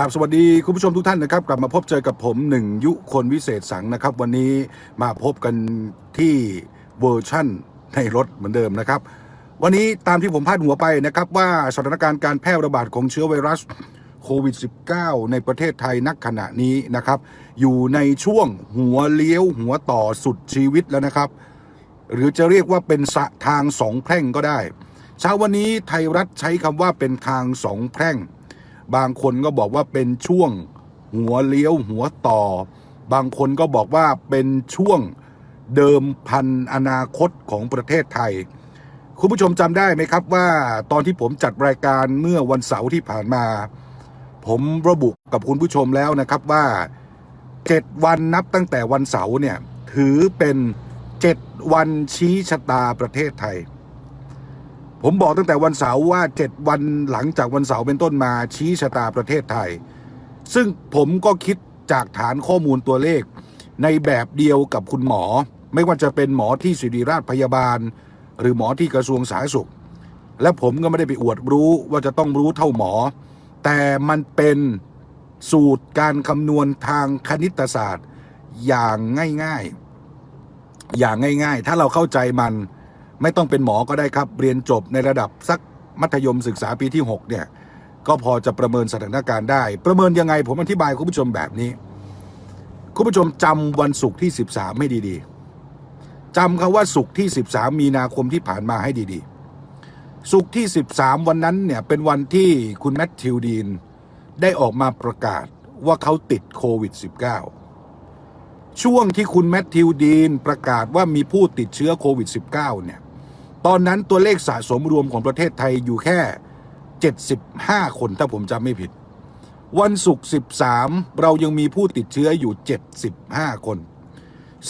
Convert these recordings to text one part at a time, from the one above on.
ครับสวัสดีคุณผู้ชมทุกท่านนะครับ กลับมาพบเจอกับผมหนึ่งยุคนวิเศษสังนะครับ วันนี้มาพบกันที่เวอร์ชั่นในรถเหมือนเดิมนะครับ วันนี้ตามที่ผมพาดหัวไปนะครับ ว่าสถานการณ์การแพร่ระบาดของเชื้อไวรัสโควิด -19 ในประเทศไทยนักขณะนี้นะครับ อยู่ในช่วงหัวเลี้ยวหัวต่อสุดชีวิตแล้วนะครับ หรือจะเรียกว่าเป็นสะทางสองแพร่งก็ได้ เช้าวันนี้ไทยรัฐใช้คำว่าเป็นทางสองแพร่ง บางคนก็บอกว่าเป็นช่วงหัวเลี้ยวหัวต่อ บางคนก็บอกว่าเป็นช่วงเดิมพันอนาคตของประเทศไทย คุณผู้ชมจำได้ไหมครับว่าตอนที่ผมจัดรายการเมื่อวันเสาร์ที่ผ่านมา ผมระบุกับคุณผู้ชมแล้วนะครับว่าเจ็ดวันนับตั้งแต่วันเสาร์เนี่ย ถือเป็นเจ็ดวันชี้ชะตาประเทศไทย ผมบอกตั้งแต่วันเสาร์ว่า7วันหลังจากวันเสาร์เป็นต้นมาชี้ชะตาประเทศไทย ซึ่งผมก็คิดจากฐานข้อมูลตัวเลข ในแบบเดียวกับคุณหมอ ไม่ว่าจะเป็นหมอที่ศิริราชพยาบาล หรือหมอที่กระทรวงสาธารณสุข และผมก็ไม่ได้ไปอวดรู้ว่าจะต้องรู้เท่าหมอ แต่มันเป็นสูตรการคำนวณทางคณิตศาสตร์อย่างง่ายๆ อย่างง่าย ๆ ถ้าเราเข้าใจมัน ไม่ต้องเป็นหมอก็ได้ครับ เรียนจบในระดับสักมัธยมศึกษาปีที่ 6 เนี่ย ก็พอจะประเมินสถานการณ์ได้ ประเมินยังไงผมอธิบายคุณผู้ชมแบบนี้ คุณผู้ชมจำวันศุกร์ที่ 13 ให้ดีๆจำคาว่าศุกร์ที่ 13 มีนาคมที่ผ่านมาให้ดีๆ ศุกร์ที่ 13 วันนั้นเนี่ยเป็นวันที่คุณแมทธิวดีนได้ออกมาประกาศว่าเขาติดโควิด -19 ช่วงที่คุณแมทธิวดีนประกาศว่ามีผู้ติดเชื้อโควิด -19 เนี่ย ตอนนั้นตัวเลขสะสมรวมของประเทศไทยอยู่แค่ 75 คนถ้าผมจำไม่ผิด วันศุกร์13 เรายังมีผู้ติดเชื้ออยู่ 75 คน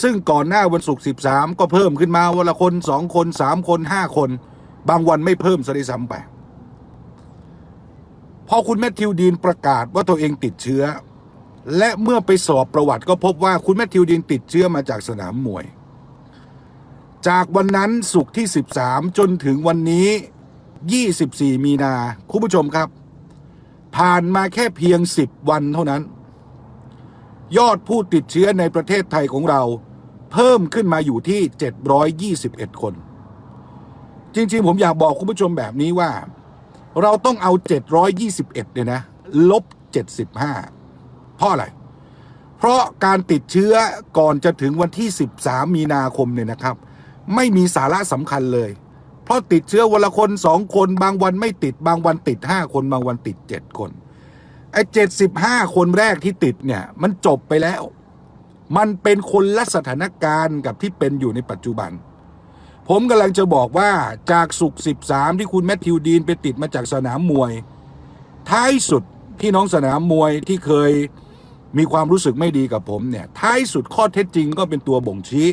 ซึ่งก่อนหน้าวันศุกร์13 ก็เพิ่มขึ้นมาวันละคน 2 คน 3 คน 5 คน บางวันไม่เพิ่มซะด้วยซ้ำไปพอคุณแมทธิวดีนประกาศว่าตัวเองติดเชื้อ และเมื่อไปสอบประวัติก็พบว่าคุณแมทธิวดีนติดเชื้อมาจากสนามมวย จากวันนั้นศุกที่ 13 จนถึงวันนี้ 24 มีนาคุณผู้ชมครับ ผ่านมาแค่เพียง 10 วันเท่านั้น ยอดผู้ติดเชื้อในประเทศไทยของเรา เพิ่มขึ้นมาอยู่ที่ 721 คน จริงๆ ผมอยากบอกคุณผู้ชมแบบนี้ว่า เราต้องเอา 721 เนี่ยนะ ลบ 75 เพราะอะไร เพราะการติดเชื้อก่อนจะถึงวันที่ 13 มีนาคมเนี่ยนะครับ ไม่มีสาระสำคัญเลย เพราะติดเชื้อวันละคนสองคน บางวันไม่ติด บางวันติดห้าคน บางวันติดเจ็ดคนไอ้เจ็ดสิบห้าคนแรกที่ติดเนี่ย มันจบไปแล้ว มันเป็นคนละสถานการณ์กับที่เป็นอยู่ในปัจจุบัน ผมกำลังจะบอกว่าจากสุกสิบสามที่คุณแมทธิวดีนไปติดมาจากสนามมวย ท้ายสุดพี่น้องสนามมวยที่เคยมีความรู้สึกไม่ดีกับผมเนี่ย ท้ายสุดข้อเท็จจริงก็เป็นตัวบ่งชี้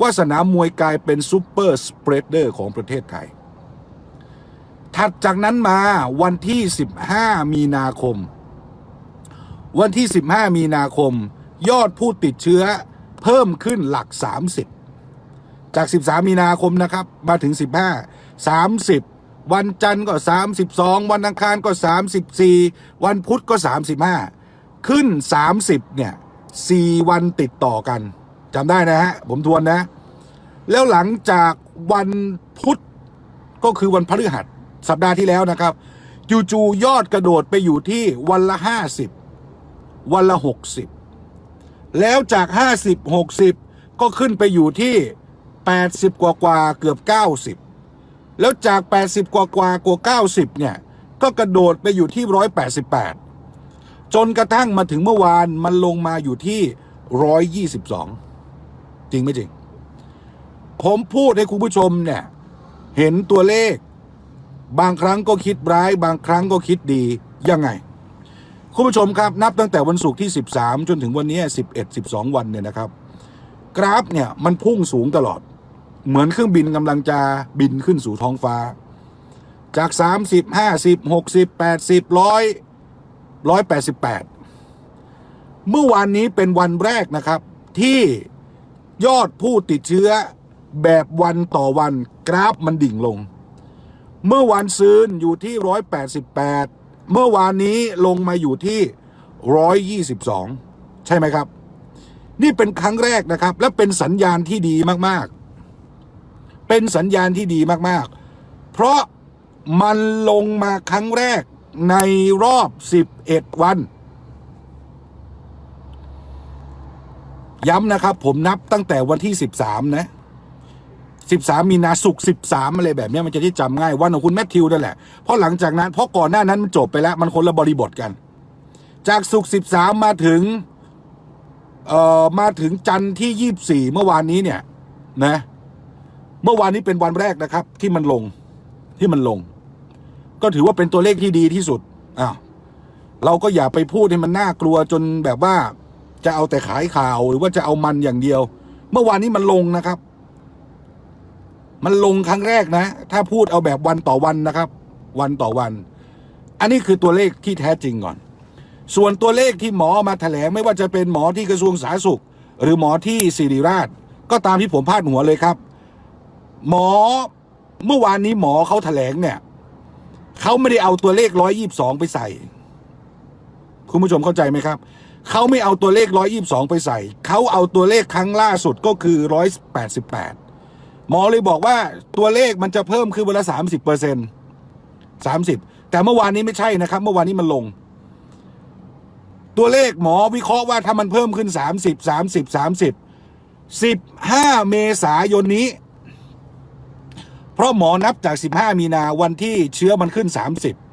ว่าสนามมวยกลายเป็นซูเปอร์สเปรดเดอร์ของประเทศไทย ถัดจากนั้นมาวันที่ 15 มีนาคม วันที่ 15 มีนาคม ยอดผู้ติดเชื้อเพิ่มขึ้นหลัก 30 จาก 13 มีนาคมนะครับ มาถึง 15 30 วันจันทร์ก็ 32 วันอังคารก็ 34 วันพุธก็ 35 ขึ้น 30 เนี่ย 4 วันติดต่อกัน จำได้นะฮะ ผมทวนนะ แล้วหลังจากวันพุธก็คือวันพฤหัสสัปดาห์ที่แล้วนะครับจู่ๆยอดกระโดดไปอยู่ที่วันละ50วันละ60แล้วจาก50 60ก็ขึ้นไปอยู่ที่80กว่ากว่าเกือบ90แล้วจาก80กว่ากว่ากว่า90เนี่ย ก็กระโดดไปอยู่ที่188จนกระทั่งมาถึงเมื่อวานมันลงมาอยู่ที่122 จริงไม่จริง ผมพูดให้คุณผู้ชมเนี่ย เห็นตัวเลข บางครั้งก็คิดร้าย บางครั้งก็คิดดี ยังไง คุณผู้ชมครับ นับตั้งแต่วันศุกร์ที่ 13 จนถึงวันนี้ 11 12 วันเนี่ยนะครับ กราฟเนี่ยมันพุ่งสูงตลอด เหมือนเครื่องบินกำลังจะบินขึ้นสู่ท้องฟ้า จาก 30 50 60 80 100 188 เมื่อวานนี้เป็นวันแรกนะครับที่ ยอดผู้ติดเชื้อ แบบวันต่อวันกราฟมันดิ่งลง เมื่อวันซืนอยู่ที่ 188 เมื่อวานนี้ลงมาอยู่ที่ร้อยยี่สิบสองใช่ไหมครับ นี่เป็นครั้งแรกนะครับ และเป็นสัญญาณที่ดีมากๆ เป็นสัญญาณที่ดีมากๆ เพราะมันลงมาครั้งแรกในรอบ 11 วัน ย้ำนะครับ ผมนับตั้งแต่วันที่ 13 นะ 13 มีนาสุกร์13 อะไรแบบนี้มันจะที่จำง่ายวันของคุณแมทธิวนั่นแหละ เพราะหลังจากนั้นเพราะก่อนหน้านั้นมันจบไปแล้ว มันคนละบริบทกัน จากสุกร์13 มาถึงเอ่อมาถึงจันทร์ที่ 24 เมื่อวานนี้เนี่ยนะ เมื่อวานนี้เป็นวันแรกนะครับ ที่มันลงที่มันลง ก็ถือว่าเป็นตัวเลขที่ดีที่สุดอ้าวเราก็อย่าไปพูดให้มันน่ากลัวจนแบบว่า จะเอาแต่ขายข่าวหรือว่าจะเอามันอย่างเดียว เมื่อวานนี้มันลงนะครับ มันลงครั้งแรกนะ ถ้าพูดเอาแบบวันต่อวันนะครับ วันต่อวัน อันนี้คือตัวเลขที่แท้จริงก่อน ส่วนตัวเลขที่หมอมาแถลงไม่ว่าจะเป็นหมอที่กระทรวงสาธารณสุข หรือหมอที่ศิริราช ก็ตามที่ผมพาดหัวเลยครับ หมอเมื่อวานนี้หมอเขาแถลงเนี่ยเขาไม่ได้เอาตัวเลขร้อยยี่บสองไปใส่ คุณผู้ชมเข้าใจไหมครับ เขาไม่เอาตัวเลขร้อยยี่บสองไปใส่ เขาเอาตัวเลขครั้งล่าสุดก็คือร้อยแปดสิบแปดหมอเลยบอกว่าตัวเลขมันจะเพิ่มขึ้นวันละสามสิบเปอร์เซ็นสามสิบแต่เมื่อวานนี้ไม่ใช่นะครับ เมื่อวานนี้มันลง ตัวเลขหมอวิเคราะห์ว่าถ้ามันเพิ่มขึ้นสามสิบสามสิบสามสิบสิบห้าเมษายนนี้ เพราะหมอนับจาก 15 มีนาวันที่เชื้อมันขึ้น 30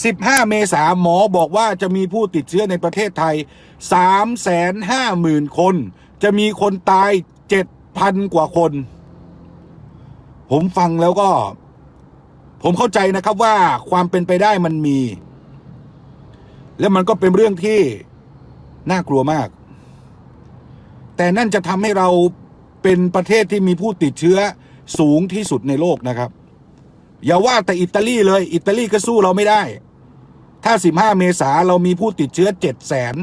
15 เมษาหมอบอกว่าจะมีผู้ติดเชื้อในประเทศไทย 350,000 คน จะมีคนตาย 7,000 กว่าคน ผมฟังแล้วก็ ผมเข้าใจนะครับว่าความเป็นไปได้มันมี และมันก็เป็นเรื่องที่น่ากลัวมาก แต่นั่นจะทำให้เราเป็นประเทศที่มีผู้ติดเชื้อสูงที่สุดในโลกนะครับ อย่าว่าแต่อิตาลีเลย อิตาลีก็สู้เราไม่ได้ ถ้า 15 เมษาเรามีผู้ติดเชื้อ 7 0 0แสน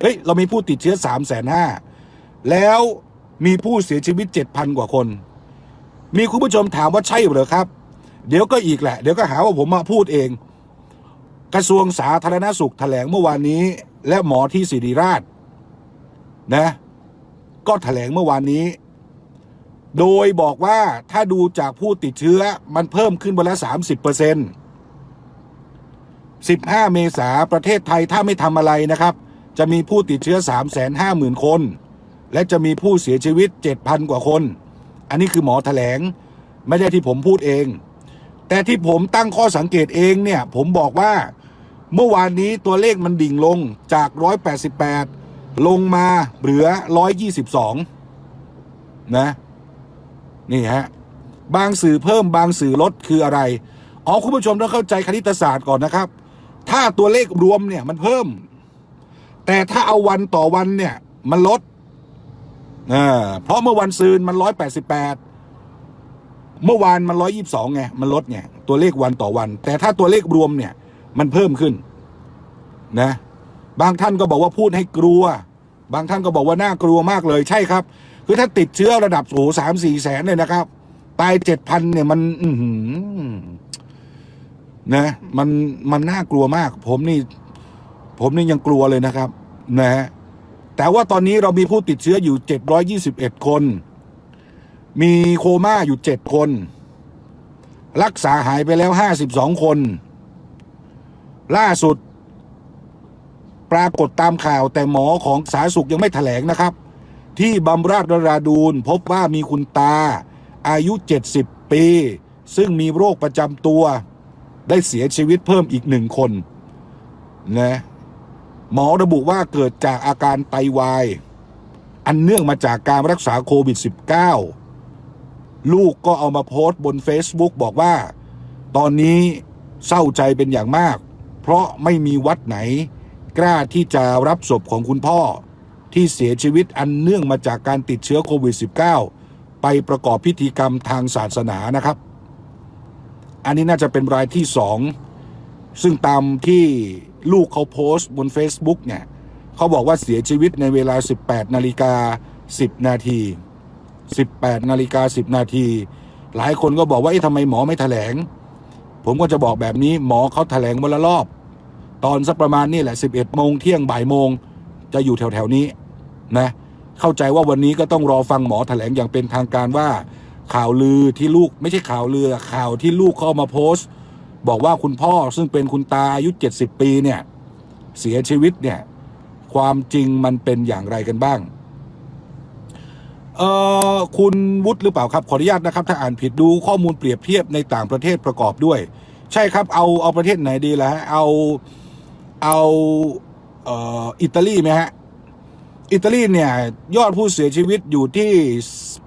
เฮ้ย เรามีผู้ติดเชื้อ 3 5 0 0 0แล้วมีผู้เสียชีวิต 7,000 กว่าคน มีคุณผู้ชมถามว่าใช่หรือครับ เดี๋ยวก็อีกแหละ เดี๋ยวก็หาว่าผมมาพูดเอง กระทรวงสาธารณสุขแถลงเมื่อวานนี้ และหมอที่ศิริราชนะ ก็แถลงเมื่อวานนี้ โดยบอกว่าถ้าดูจากผู้ติดเชื้อมันเพิ่มขึ้นวันละ 30เปอร์เซ็นต์15 เมษาประเทศไทยถ้าไม่ทำอะไรนะครับ จะมีผู้ติดเชื้อ 3 5 0 0 0 0 คน และจะมีผู้เสียชีวิต 7,000 กว่าคน อันนี้คือหมอแถลง ไม่ได้ที่ผมพูดเอง แต่ที่ผมตั้งข้อสังเกตเองเนี่ย ผมบอกว่า เมื่อวานนี้ตัวเลขมันดิ่งลงจาก 188 ลงมาเหลือ 122 นะ นี่ฮะบางสื่อเพิ่มบางสื่อลดคืออะไรอ๋อคุณผู้ชมต้องเข้าใจคณิตศาสตร์ก่อนนะครับ ถ้าตัวเลขรวมเนี่ยมันเพิ่ม แต่ถ้าเอาวันต่อวันเนี่ยมันลดอ่าเพราะเมื่อวันซืนมันร้อยแปดสิบแปดเมื่อวานมันร้อยยี่สิบสองไงมันลดไงตัวเลขวันต่อวัน แต่ถ้าตัวเลขรวมเนี่ย มันเพิ่มขึ้น นะ บางท่านก็บอกว่าพูดให้กลัว บางท่านก็บอกว่าน่ากลัวมากเลยใช่ครับ คือถ้าติดเชื้อระดับโอ้สามสี่แสนเลยนะครับ ตายเจ็ดพันเนี่ยมัน อืนะมันมันน่ากลัวมาก ผมนี่ ผมนี่ยังกลัวเลยนะครับ นะฮะแต่ว่าตอนนี้เรามีผู้ติดเชื้ออยู่เจ็ดร้อยี่สิบเอ็ดคน มีโคม่าอยู่เจ็ดคน รักษาหายไปแล้วห้าสิบสองคน ล่าสุด ปรากฏตามข่าวแต่หมอของสาธารณสุขยังไม่แถลงนะครับ ที่บำราศนราดูนพบว่ามีคุณตา อายุ 70 ปี ซึ่งมีโรคประจำตัว ได้เสียชีวิตเพิ่มอีกหนึ่งคนนะหมอระบุว่าเกิดจากอาการไตาวาย อันเนื่องมาจากการรักษาโควิด -19 ลูกก็เอามาโพสต์บน Facebook บอกว่า ตอนนี้เศร้าใจเป็นอย่างมาก เพราะไม่มีวัดไหน กล้าที่จะรับศพของคุณพ่อ ที่เสียชีวิตอันเนื่องมาจากการติดเชื้อโควิด -19 ไปประกอบพิธีกรรมทางศาสนานะครับ อันนี้น่าจะเป็นรายที่สองซึ่งตามที่ลูกเขาโพสต์บน Facebook เนี่ยเขาบอกว่าเสียชีวิตในเวลา 18 นาฬิกา 10 นาที 18 นาฬิกา 10 นาที หลายคนก็บอกว่าเอ๊ะทำไมหมอไม่แถลง ผมก็จะบอกแบบนี้หมอเขาแถลงวันละรอบ ตอนสักประมาณนี่แหละ 11 โมงเที่ยงบ่ายโมง จะอยู่แถวๆนี้นะเข้าใจว่าวันนี้ก็ต้องรอฟังหมอแถลงอย่างเป็นทางการว่า ข่าวลือที่ลูกไม่ใช่ข่าวลือข่าวที่ลูกเขาเอามาโพสต์ บอกว่าคุณพ่อซึ่งเป็นคุณตาอายุ70 ปีเนี่ยเสียชีวิตเนี่ยความจริงมันเป็นอย่างไรกันบ้างเอ่อคุณวุฒิหรือเปล่าครับขออนุญาตนะครับ ถ้าอ่านผิดดูข้อมูลเปรียบเทียบในต่างประเทศประกอบด้วย ใช่ครับเอาเอาประเทศไหนดีล่ะฮะเอาเอา ออิตาลีไหมฮะ อิตาลีเนี่ยยอดผู้เสียชีวิตอยู่ที่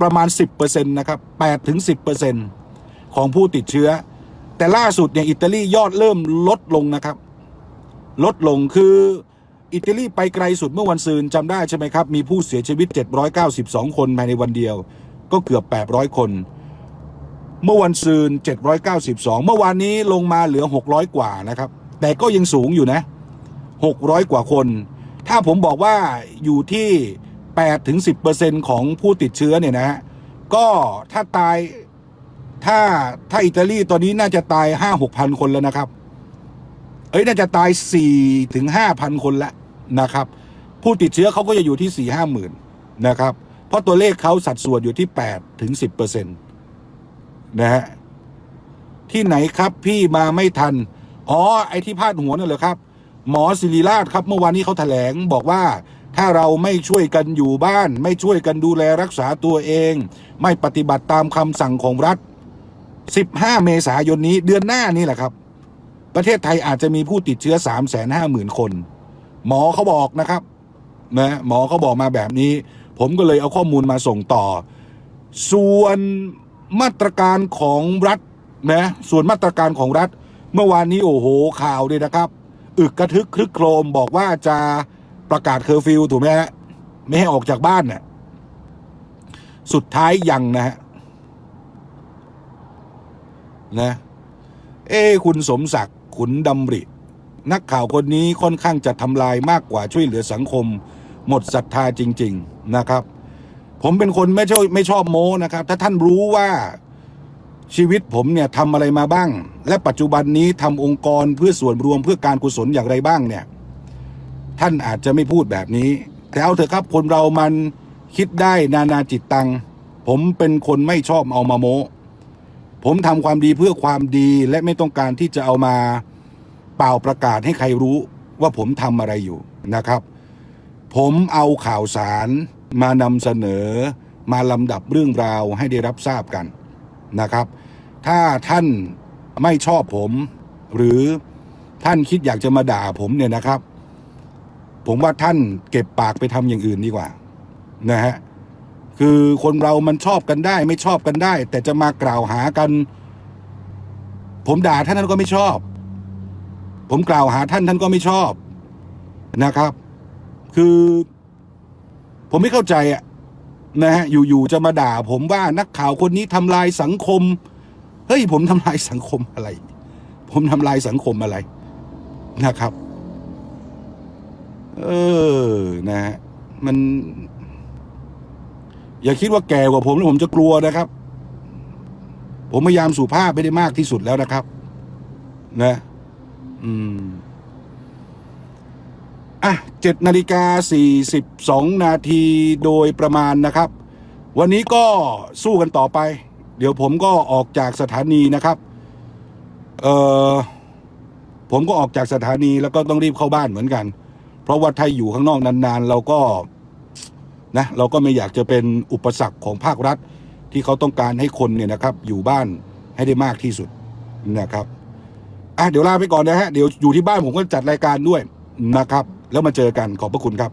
ประมาณ 10%นะครับ8ถึง10%ของผู้ติดเชื้อ แต่ล่าสุดเนี่ยอิตาลียอดเริ่มลดลงนะครับ ลดลงคืออิตาลีไปไกลสุดเมื่อวันซืนจำได้ใช่ไหมครับ มีผู้เสียชีวิต 792 คนภายในวันเดียว ก็เกือบ 800 คน เมื่อวันซืน792 เมื่อวานนี้ลงมาเหลือ 600 กว่านะครับ แต่ก็ยังสูงอยู่นะ 600 กว่าคน ถ้าผมบอกว่าอยู่ที่8ถึง10%ของผู้ติดเชื้อเนี่ยนะฮะก็ถ้าตายถ้าถ้าอิตาลีตอนนี้น่าจะตาย5 6พันคนแล้วนะครับ เอ้ยน่าจะตาย4ถึง5,000คนล้วนะครับ ผู้ติดเชื้อเขาก็จะอยู่ที่4 5หมื่นนะครับ เพราะตัวเลขเขาสัดส่วนอยู่ที่8ถึง10เปอร์เซ็นต์นะฮะที่ไหนครับพี่มาไม่ทัน อ๋อ ไอที่พาดหัวนั่นเหรอครับ หมอศิริราชครับเมื่อวานนี้เขาแถลงบอกว่าถ้าเราไม่ช่วยกันอยู่บ้าน ไม่ช่วยกันดูแลรักษาตัวเอง ไม่ปฏิบัติตามคำสั่งของรัฐ 15 เมษายนนี้เดือนหน้านี่แหละครับ ประเทศไทยอาจจะมีผู้ติดเชื้อ 3 5 0 0 0 0 คน หมอเขาบอกนะครับนะหมอเขาบอกมาแบบนี้ ผมก็เลยเอาข้อมูลมาส่งต่อ ส่วนมาตรการของรัฐนะส่วนมาตรการของรัฐ เมื่อวานนี้โอ้โหข่าวเลยนะครับ อึกกระทึกครึกโครมบอกว่าจะประกาศเคอร์ฟิวถูกไหมฮะไม่ให้ออกจากบ้านน่ะสุดท้ายยังนะฮะนะเอ้คุณสมศักดิ์ขุนดำริ นักข่าวคนนี้ค่อนข้างจะทำลายมากกว่าช่วยเหลือสังคม หมดศรัทธาจริง ๆ นะครับ ผมเป็นคนไม่ชอบไม่ชอบโม้นะครับ ถ้าท่านรู้ว่า ชีวิตผมเนี่ยทำอะไรมาบ้าง และปัจจุบันนี้ทำองค์กรเพื่อส่วนรวมเพื่อการกุศลอย่างไรบ้างเนี่ย ท่านอาจจะไม่พูดแบบนี้ แต่เอาเถอะครับคนเรามันคิดได้นานาจิตตัง ผมเป็นคนไม่ชอบเอามาโมผมทำความดีเพื่อความดีและไม่ต้องการที่จะเอามาเป่าประกาศให้ใครรู้ว่าผมทำอะไรอยู่นะครับ ผมเอาข่าวสารมานำเสนอ มาลำดับเรื่องราวให้ได้รับทราบกันนะครับ ถ้าท่านไม่ชอบผม หรือท่านคิดอยากจะมาด่าผมเนี่ยนะครับ ผมว่าท่านเก็บปากไปทำอย่างอื่นดีกว่านะฮะคือคนเรามันชอบกันได้ ไม่ชอบกันได้ แต่จะมากล่าวหากัน ผมด่าท่านท่านก็ไม่ชอบ ผมกล่าวหาท่านท่านก็ไม่ชอบนะครับ คือผมไม่เข้าใจอะนะฮะอยู่ๆจะมาด่าผมว่านักข่าวคนนี้ทำลายสังคม เฮ้ยผมทำลายสังคมอะไร ผมทำลายสังคมอะไรนะครับ เออนะฮะมัน อย่าคิดว่าแก่กว่าผมแล้วผมจะกลัวนะครับ ผมพยายามสุภาพไม่ได้มากที่สุดแล้วนะครับ นะ อืมอะเจ็ดนาฬิกาสี่สิบสองนาทีโดยประมาณนะครับ วันนี้ก็สู้กันต่อไป เดี๋ยวผมก็ออกจากสถานีนะครับ เอ่อผมก็ออกจากสถานีแล้วก็ต้องรีบเข้าบ้านเหมือนกัน เพราะว่าถ้าอยู่ข้างนอกนานๆ เราก็นะเราก็ไม่อยากจะเป็นอุปสรรคของภาครัฐ ที่เขาต้องการให้คนเนี่ยนะครับ อยู่บ้านให้ได้มากที่สุดนะครับอะเดี๋ยวลาไปก่อนนะฮะเดี๋ยวอยู่ที่บ้านผมก็จัดรายการด้วยนะครับ แล้วมาเจอกันขอบพระคุณครับ